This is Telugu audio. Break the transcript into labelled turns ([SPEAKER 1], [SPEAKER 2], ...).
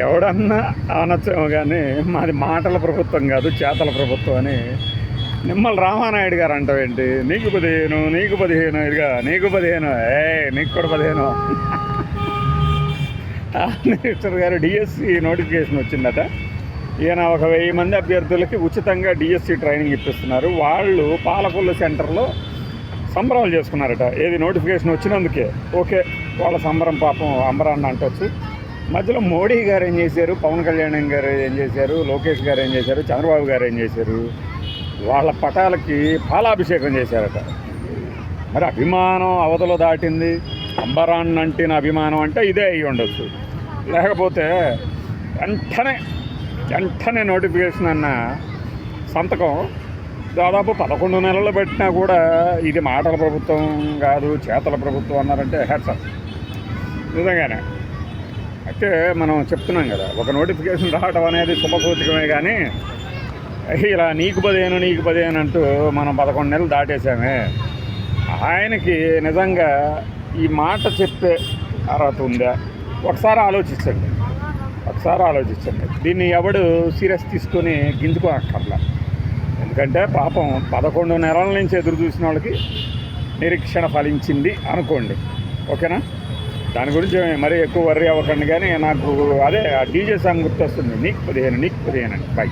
[SPEAKER 1] ఎవడన్నా అనొచ్చేమో కానీ మాది మాటల ప్రభుత్వం కాదు చేతల ప్రభుత్వం అని. నిమ్మల రామానాయుడు గారు అంటావేంటి? నీకు పదిహేను నీకు పదిహేను ఇదిగా నీకు పదిహేను. ఏ నీకు కూడా పదిహేను. ఆ మినిస్టర్ గారు డిఎస్సి నోటిఫికేషన్ వచ్చిందట. ఈయన ఒక వెయ్యి మంది అభ్యర్థులకి ఉచితంగా డిఎస్సి ట్రైనింగ్ ఇప్పిస్తున్నారు. వాళ్ళు పాలకొల్లు సెంటర్లో సంబరాలు చేసుకున్నారట. ఏది నోటిఫికేషన్ వచ్చినందుకే. ఓకే వాళ్ళ సంబరం పాపం అంబరాన్ని అంటొచ్చు. మధ్యలో మోడీ గారు ఏం చేశారు? పవన్ కళ్యాణ్ గారు ఏం చేశారు? లోకేష్ గారు ఏం చేశారు? చంద్రబాబు గారు ఏం చేశారు? వాళ్ళ పటాలకి పాలాభిషేకం చేశారట. మరి అభిమానం అవతల దాటింది. అంబరాన్ అంటిన అభిమానం అంటే ఇదే అయ్యి ఉండొచ్చు. లేకపోతే వెంటనే వెంటనే నోటిఫికేషన్ అన్న సంతకం దాదాపు పదకొండు నెలలు పెట్టినా కూడా ఇది మాటల ప్రభుత్వం కాదు చేతల ప్రభుత్వం అన్నారంటే హ్యాట్సప్ నిజంగానే. అయితే మనం చెప్తున్నాం కదా ఒక నోటిఫికేషన్ రావడం అనేది శుభసూచకమే కానీ ఇలా నీకు పదిహేను నీకు పదిహేను అంటూ మనం పదకొండు నెలలు దాటేసామే ఆయనకి నిజంగా ఈ మాట చెప్పే అర్హత ఉందా? ఒకసారి ఆలోచించండి. ఒకసారి ఆలోచించండి. దీన్ని ఎవడు సీరియస్ తీసుకొని గింజుకోనక్కర్లా ఎందుకంటే పాపం పదకొండు నెలల నుంచి ఎదురు చూసిన వాళ్ళకి నిరీక్షణ ఫలించింది అనుకోండి. ఓకేనా? దాని గురించి మరీ ఎక్కువ వర్రీ అవ్వకండి కానీ నాకు అదే ఆ డీజే సాంగ్ గుర్తొస్తుంది. నీకు పదిహేను నీకు పదిహేను అండి. బై